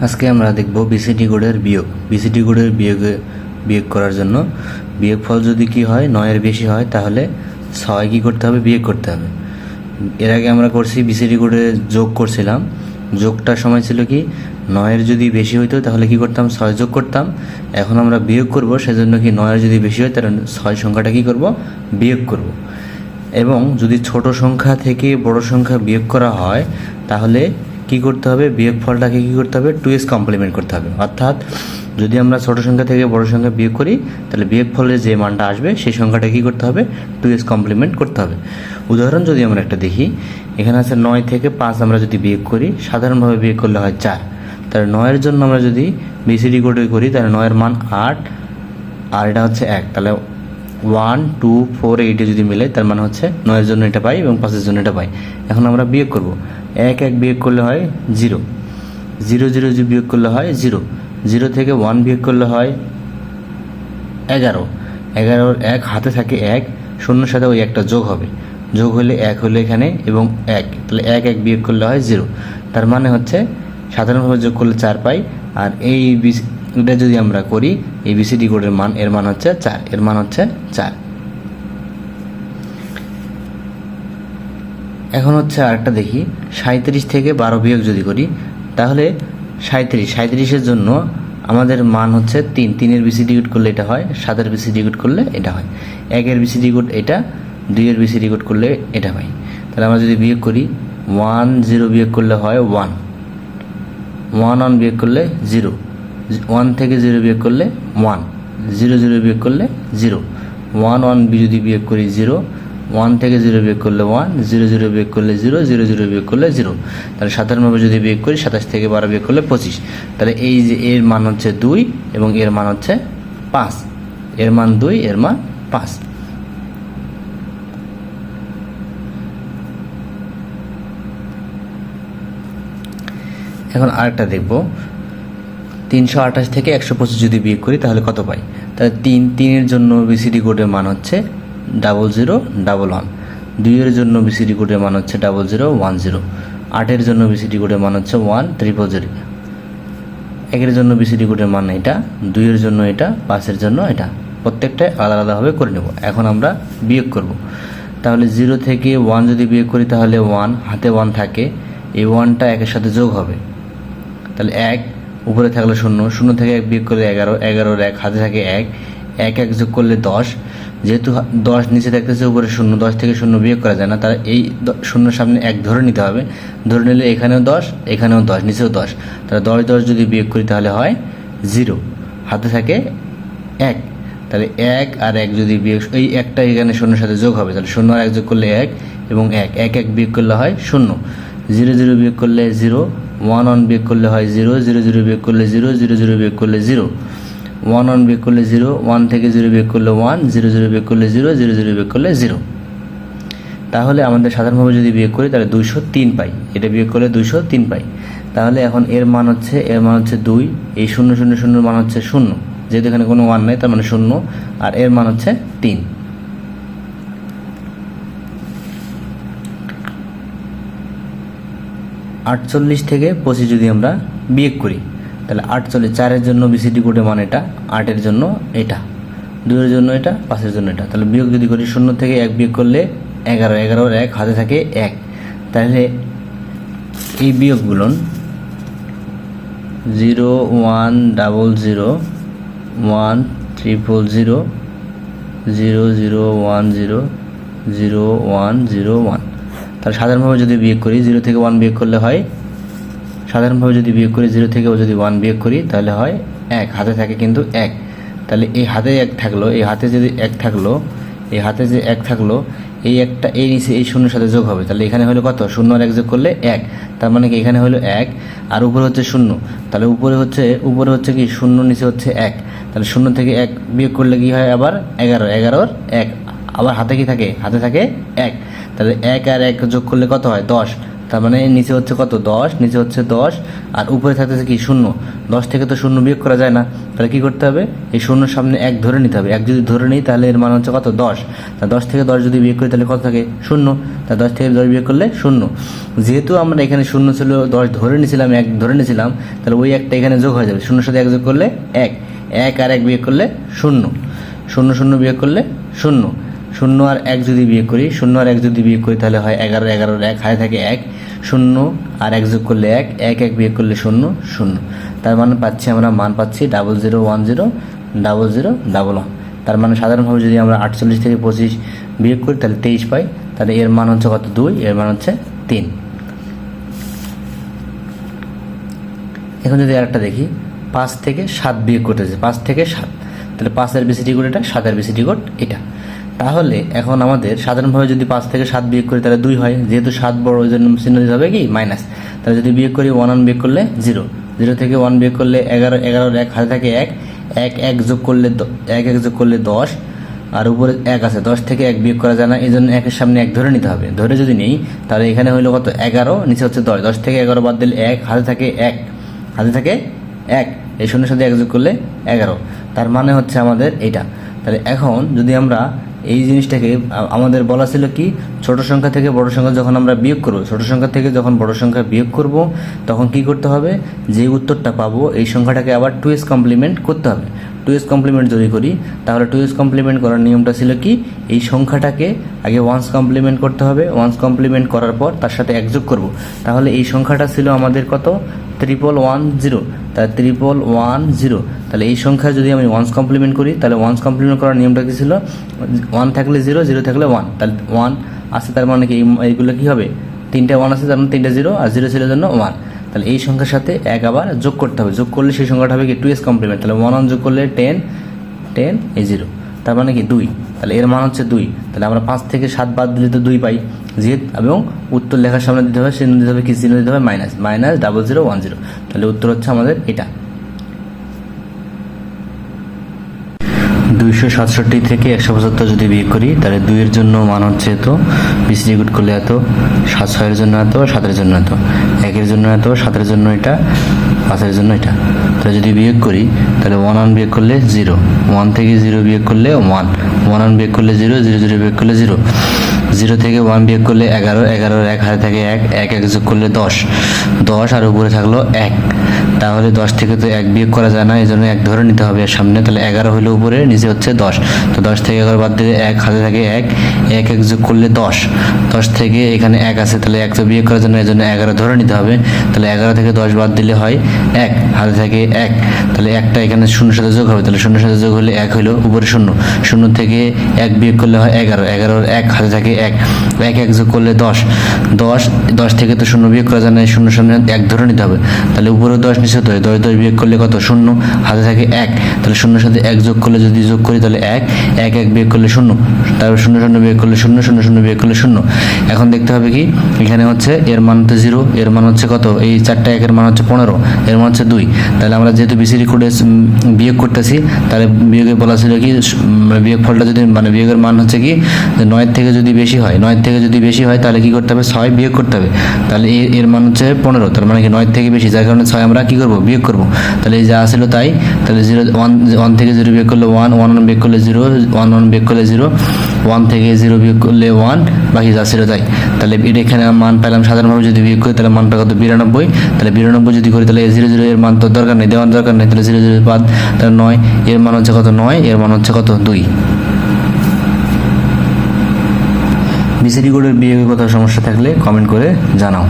আজকে আমরা দেখব বিসিটি কোডের বিয়োগ। বিসিটি কোডের বিয়োগে বিয়োগ করার জন্য বিয়োগ ফল যদি কি হয়, নয়ের বেশি হয়, তাহলে ছয় কী করতে হবে? বিয়োগ করতে হবে। এর আগে আমরা করছি বিসিটি কোডে যোগ করছিলাম। যোগটার সময় ছিল কি? নয়ের যদি বেশি হইতো, তাহলে কি করতাম? ছয় যোগ করতাম। এখন আমরা বিয়োগ করব, সেজন্য কি নয়ের যদি বেশি হয়, তাহলে ছয় সংখ্যাটা কি করব? বিয়োগ করব। এবং যদি ছোট সংখ্যা থেকে বড় সংখ্যা বিয়োগ করা হয়, তাহলে কি করতে হবে? বিয়োগ ফলটাকে কি করতে হবে? টু এস কমপ্লিমেন্ট করতে হবে। অর্থাৎ যদি আমরা ছোট সংখ্যা থেকে বড় সংখ্যা বিয়োগ করি, তাহলে বিয়োগ ফলের যে মানটা আসবে, সেই সংখ্যাটা কি করতে হবে? টু এস কমপ্লিমেন্ট করতে হবে। উদাহরণ যদি আমরা একটা দেখি, এখানে আছে নয় থেকে পাঁচ আমরা যদি বিয়োগ করি, সাধারণভাবে বিয়োগ করলে হয় চার। তাহলে নয়ের জন্য আমরা যদি বিসিডি কোডে করি, তাহলে নয়ের মান আট, আর এটা হচ্ছে এক। তাহলে ওয়ান, টু, ফোর, এইটে যদি মিলে, তার মানে হচ্ছে নয়ের জন্য এটা পাই এবং পাঁচের জন্য এটা পাই। এখন আমরা বিয়োগ করব। এক এক বিয়োগ করলে হয় জিরো। জিরো জিরো বিয়োগ করলে হয় জিরো। জিরো থেকে ওয়ান বিয়োগ করলে হয় এগারো। এগারোর এক হাতে থাকে এক, শূন্যর সাথে ওই একটা যোগ হবে। যোগ হলে এক হলে এখানে এবং এক। তাহলে এক এক বিয়োগ করলে হয় জিরো। তার মানে হচ্ছে সাধারণভাবে যোগ করলে চার পাই, আর এই এটা যদি আমরা করি এই বিসিডি কোডের মান, এর মান হচ্ছে চার, এর মান হচ্ছে চার। এখন হচ্ছে আরেকটা দেখি সাঁত্রিশ থেকে বারো বিয়োগ যদি করি, তাহলে সাঁত্রিশ সাঁত্রিশের জন্য আমাদের মান হচ্ছে তিন। তিনের বিসি ডিগুট করলে এটা হয়, সাতের বিসি ডিগুট করলে এটা হয়। একের বিসি ডিগুট এটা, দুইয়ের বিসি ডিগুট করলে এটা হয়। তাহলে আমরা যদি বিয়োগ করি ওয়ান জিরো বিয়োগ করলে হয় ওয়ান ওয়ান ওয়ান বিয়োগ করলে জিরো ওয়ান থেকে জিরো বিয়োগ করলে ওয়ান। জিরো জিরো বিয়োগ করলে জিরো। ওয়ান ওয়ান যদি বিয়োগ করি জিরো, ওয়ান থেকে জিরো বিয়োগ করলে ওয়ান, জিরো জিরো বিয়োগ করলে জিরো জিরো জিরো বিয়োগ করলে জিরো। তাহলে সাধারণভাবে যদি বিয়োগ করি, সাতাশ থেকে বারো বিয়োগ করলে পঁচিশ। তাহলে এই যে এর মান হচ্ছে দুই এবং এর মান হচ্ছে পাঁচ। এর মান দুই, এর মান পাঁচ। এখন আরেকটা দেখব। তিনশো আঠাশ থেকে একশো পঁচিশ যদি বিয়োগ করি, তাহলে কত পাই? তাহলে তিন, তিনের জন্য বিসিডি কোডের মান হচ্ছে ডাবল জিরো ডাবল ওয়ান দুইয়ের জন্য বিসিডি কোডের মান হচ্ছে ডাবল জিরো ওয়ান জিরো আটের জন্য বিসিডি কোডের মান হচ্ছে ওয়ান ত্রিপল জিরো একের জন্য বিসিডি কোডের মান এটা, দুইয়ের জন্য এটা, পাঁচের জন্য এটা। প্রত্যেকটাই আলাদা আলাদাভাবে করে নেব। এখন আমরা বিয়োগ করব। তাহলে জিরো থেকে ওয়ান যদি বিয়োগ করি, তাহলে ওয়ান হাতে ওয়ান থাকে। এই ওয়ানটা একের সাথে যোগ হবে। তাহলে এক উপরে থাকলে শূন্য শূন্য থেকে এক বিয়োগ করলে এগারো, এগারোর এক, হাতে থাকে এক এক এক যোগ করলে দশ। যেহেতু দশ নিচে থাকতেছে উপরে শূন্য, দশ থেকে শূন্য বিয়োগ করা যায় না তার এই শূন্যর সামনে এক ধরে নিতে হবে। ধরে নিলে এখানেও দশ এখানেও দশ, নিচেও দশ। তাহলে দশ দশ যদি বিয়োগ করি তাহলে হয় জিরো। হাতে থাকে এক। তাহলে এক আর এক যদি বিয়োগ এই একটা এখানে শূন্যের সাথে যোগ হবে, তাহলে শূন্য আর এক যোগ করলে এক এবং এক এক এক বিয়োগ করলে হয় শূন্য। জিরো জিরো বিয়োগ করলে জিরো ওয়ান ওয়ান বিয়োগ করলে হয় জিরো জিরো জিরো বিয়োগ করলে জিরো জিরো জিরো বিয়োগ করলে জিরো ওয়ান ওয়ান বিয়োগ করলে জিরো ওয়ান থেকে জিরো বিয়োগ করলে ওয়ান জিরো জিরো বিয়োগ করলে জিরো জিরো জিরো বিয়োগ করলে জিরো তাহলে আমাদের সাধারণভাবে যদি বিয়োগ করি, তাহলে দুইশো তিন পাই। এটা বিয়োগ করলে দুইশো তিন পাই। তাহলে এখন এর মান হচ্ছে, এর মান হচ্ছে দুই। এই শূন্য শূন্য, শূন্যর মান হচ্ছে শূন্য। যেহেতু এখানে কোনো ওয়ান নেই, তার মানে শূন্য। আর এর মান হচ্ছে তিন। আটচল্লিশ থেকে পঁচিশ যদি আমরা বিয়োগ করি, তাহলে আটচল্লিশ, চারের জন্য বিসিডি কোডের মান এটা, আটের জন্য এটা, দুইয়ের জন্য এটা, পাঁচের জন্য এটা। তাহলে বিয়োগ যদি করি, শূন্য থেকে এক বিয়োগ করলে এগারো, এগারোর এক, হাতে থাকে এক। তাহলে এই বিয়োগগুলো zero, one, double zero, one, triple zero zero zero, one, zero zero, one zero, one. তাহলে সাধারণভাবে যদি বিয়োগ করি জিরো থেকে ওয়ান বিয়োগ করলে হয়, সাধারণভাবে যদি বিয়োগ করি জিরো থেকে যদি ওয়ান বিয়োগ করি, তাহলে হয় এক। হাতে থাকে কিন্তু এক। তাহলে এই হাতে এক থাকল, এই হাতে যদি এক থাকল, এই হাতে যে এক থাকল, এই একটা এই নিচে এই শূন্যের সাথে যোগ হবে। তাহলে এখানে হলো কত? শূন্য আর এক যোগ করলে এক। তার মানে কি? এখানে হলো এক, আর উপরে হচ্ছে শূন্য। তাহলে উপরে হচ্ছে উপরে হচ্ছে কি? শূন্য, নিচে হচ্ছে এক। তাহলে শূন্য থেকে এক বিয়োগ করলে কি হয়? আবার এগারো, এগারোর এক। আবার হাতে কি থাকে? হাতে থাকে এক। তাহলে এক আর এক যোগ করলে কত হয়? দশ। তার মানে নিচে হচ্ছে কত? দশ, নিচে হচ্ছে দশ, আর উপরে থাকতেছে কি? শূন্য। দশ থেকে তো শূন্য বিয়োগ করা যায় না। তাহলে কি করতে হবে? এই শূন্যর সামনে এক ধরে নিতে হবে। এক যদি ধরে নিই, তাহলে এর মান হচ্ছে কত? দশ। তা দশ থেকে দশ যদি বিয়োগ করি, তাহলে কত থাকে? শূন্য। তা দশ থেকে দশ বিয়োগ করলে শূন্য। যেহেতু আমরা এখানে শূন্য ছিল, দশ ধরে নিয়েছিলাম এক ধরে নিয়েছিলাম তাহলে ওই একটা এখানে যোগ হয়ে যাবে। শূন্যর সাথে এক যোগ করলে এক। এক আর এক বিয়োগ করলে শূন্য। শূন্য শূন্য বিয়োগ করলে শূন্য। শূন্য আর এক যদি বিয়ে করি, শূন্য আর এক যদি বিয়ে করি তাহলে হয় এগারো, এগারোর এক হাতে থাকে এক, শূন্য আর এক যোগ করলে এক এক এক বিয়ে করলে শূন্য শূন্য। তার মানে পাচ্ছি আমরা, মান পাচ্ছি double zero one zero double zero double one তার মানে সাধারণভাবে যদি আমরা আটচল্লিশ থেকে পঁচিশ বিয়োগ করি, তাহলে তেইশ পাই। তাহলে এর মান হচ্ছে কত? দুই, এর মান হচ্ছে তিন। এখন যদি আরেকটা দেখি, পাঁচ থেকে সাত বিয়োগ করতেছে পাঁচ থেকে সাত। তাহলে পাঁচের বিসিটি কোড এটা, সাতের বিসিটি কোড এটা। তাহলে এখন আমাদের সাধারণভাবে যদি পাঁচ থেকে সাত বিয়োগ করি তাহলে দুই হয়। যেহেতু সাত বড়, ওই জন্য চিহ্ন দিতে হবে কি? মাইনাস। তাহলে যদি বিয়োগ করি ওয়ান ওয়ান বিয়োগ করলে জিরো জিরো থেকে ওয়ান বিয়োগ করলে এগারো, এগারোর এক, হাতে থাকে এক। এক এক যোগ করলে এক এক যোগ করলে দশ। আর উপরে এক আছে, দশ থেকে এক বিয়োগ করা যায় না। এই জন্য একের সামনে এক ধরে নিতে হবে। ধরে যদি নেই, তাহলে এখানে হইল কত? এগারো, নিচে হচ্ছে দশ। দশ থেকে এগারো বাদ দিলে এক, হাতে থাকে এক। হাতে থাকে এক। এই শূন্যের সাথে এক যোগ করলে এগারো। তার মানে হচ্ছে আমাদের এইটা। তাহলে এখন যদি আমরা এই জিনিসটাকে আমাদের বলা ছিল কি, ছোট সংখ্যা থেকে বড় সংখ্যা যখন আমরা বিয়োগ করব, ছোট সংখ্যা থেকে যখন বড় সংখ্যা বিয়োগ করব, তখন কি করতে হবে? যে উত্তরটা পাবো, এই সংখ্যাটাকে আবার টু এস কমপ্লিমেন্ট করতে হবে। টু এস কমপ্লিমেন্ট যদি করি, তাহলে টু এস কমপ্লিমেন্ট করার নিয়মটা ছিল কি, এই সংখ্যাটাকে আগে ওয়ান্স কমপ্লিমেন্ট করতে হবে ওয়ান্স কমপ্লিমেন্ট করার পর তার সাথে এক যোগ করব। তাহলে এই সংখ্যাটা ছিল আমাদের কত? ট্রিপল ওয়ান জিরো তাহলে ট্রিপল ওয়ান জিরো তাহলে এই সংখ্যা যদি আমি ওয়ান্স কমপ্লিমেন্ট করি, তাহলে ওয়ান্স কমপ্লিমেন্ট করার নিয়মটা কী ছিল? ওয়ান থাকলে জিরো জিরো থাকলে ওয়ান তাহলে ওয়ান আছে তার মানে কি? এইগুলো কী হবে? তিনটে ওয়ান আছে তার মানে তিনটে জিরো আর জিরো ছিল জন্য ওয়ান তাহলে এই সংখ্যার সাথে এক আবার যোগ করতে হবে। যোগ করলে সেই সংখ্যাটা হবে কি? টু এস কমপ্লিমেন্ট তাহলে ওয়ান ওয়ান যোগ করলে টেন টেন এ জিরো তার মানে কি দুই। তাহলে এর মান হচ্ছে দুই। তাহলে আমরা পাঁচ থেকে সাত বাদ দিলে তো দুই পাই। যেহেতু এবং উত্তর লেখার সামনে দিতে হবে, চিহ্ন দিতে হবে, কি চিহ্ন দিতে হবে? Minus. Minus double zero one zero তাহলে উত্তর হচ্ছে আমাদের এটা। দুইশো সাতষট্টি থেকে একশো পঁচাত্তর যদি বিয়োগ করি, তাহলে দুইয়ের জন্য মান হচ্ছে এত। বিসি গুড করলে এত। সাত ছয়ের জন্য এত, সাতের জন্য এত। একের জন্য এত, সাতের জন্য এটা। পাঁচের জন্য এটা। তাহলে যদি বিয়োগ করি, তাহলে ওয়ান ওয়ান বিয়োগ করলে জিরো ওয়ান থেকে জিরো বিয়োগ করলে ওয়ান ওয়ান ওয়ান বিয়োগ করলে জিরো জিরো জিরো বিয়োগ করলে জিরো জিরো থেকে ওয়ান বিয়োগ করলে এগারো, এগারোর এক হাতে থাকে এক এক এক যোগ করলে দশ। দশ আর উপরে থাকল এক। তাহলে দশ থেকে তো এক বিয়োগ করা যায় না, এই জন্য এক ধরে নিতে হবে। সামনে তাহলে এগারো হলো উপরে, নিচে হচ্ছে দশ। তো দশ থেকে এগারো বাদ দিলে এক, হাতে থাকে এক। এক এক যোগ করলে দশ। দশ থেকে এখানে এক আছে, তাহলে এক তো বিয়োগ করার জন্য এই জন্য এগারো ধরে নিতে হবে। তাহলে এগারো থেকে দশ বাদ দিলে হয় এক, হাতে থাকে এক। তাহলে একটা এখানে শূন্য সাথে যোগ হবে, তাহলে শূন্য সাথে যোগ হলে এক হলো উপরে শূন্য। শূন্য থেকে এক বিয়োগ করলে হয় এগারো, এগারোর এক, হাতে থাকে এক। এক এক যোগ করলে দশ। দশ দশ থেকে তো শূন্য বিয়োগ করা যায় না শূন্য শূন্য এক ধরে নিতে হবে। তাহলে উপরে দশ নিচে তো দশ দশ বিয়োগ করলে কত? শূন্য। হাতে থাকে এক। তাহলে শূন্যর সাথে এক যোগ করলে যদি যোগ করি তাহলে এক। এক এক বিয়োগ করলে শূন্য। তারপর শূন্য শূন্য বিয়োগ করলে শূন্য শূন্য শূন্য বিয়োগ করলে শূন্য। এখন দেখতে হবে কি? এখানে হচ্ছে এর মান হচ্ছে জিরো। এর মান হচ্ছে কত? এই চারটা একের মান হচ্ছে পনেরো। এর মান হচ্ছে দুই। তাহলে আমরা যেহেতু বিসিডি কোডে বিয়োগ করতেছি, তাহলে বিয়োগে বলা ছিল কি? মানে বিয়োগ ফলটা যদি মানে বিয়োগের মান হচ্ছে কি? নয়ের থেকে যদি বেশি হয় নয়ের থেকে যদি বেশি হয়, তাহলে কি করতে হবে? ছয় বিয়োগ করতে হবে। তাহলে এর এর মান হচ্ছে পনেরো। তার মানে কি নয়ের থেকে বেশি? যার কারণে ছয় আমরা কি করব? বিয়োগ করব? তাহলে যা আসলো তাই? তাহলে জিরো ওয়ান ওয়ান থেকে জিরো বিয়োগ করলে ওয়ান ওয়ান ওয়ান বিয়োগ করলে জিরো ওয়ান ওয়ান বিয়োগ করলে জিরো ওয়ান থেকে জিরো বিয়োগ করলে ওয়ান বাকি যা ছিল তাই। তাহলে এটা এখানে মান পেলাম সাধারণভাবে যদি বিয়োগ করি, তাহলে মানটা কত? বিরানব্বই। তাহলে বিরানব্বই যদি করি, তাহলে জিরো জিরো এর মান তো দরকার নেই, দেওয়ার দরকার নেই। তাহলে জিরো জিরো বাদ, তাহলে নয়, এর মান হচ্ছে কত? নয়, এর মান হচ্ছে কত? দুই। বিসিডি কোডের বিয়োগের কথা সমস্যা থাকলে কমেন্ট করে জানাও।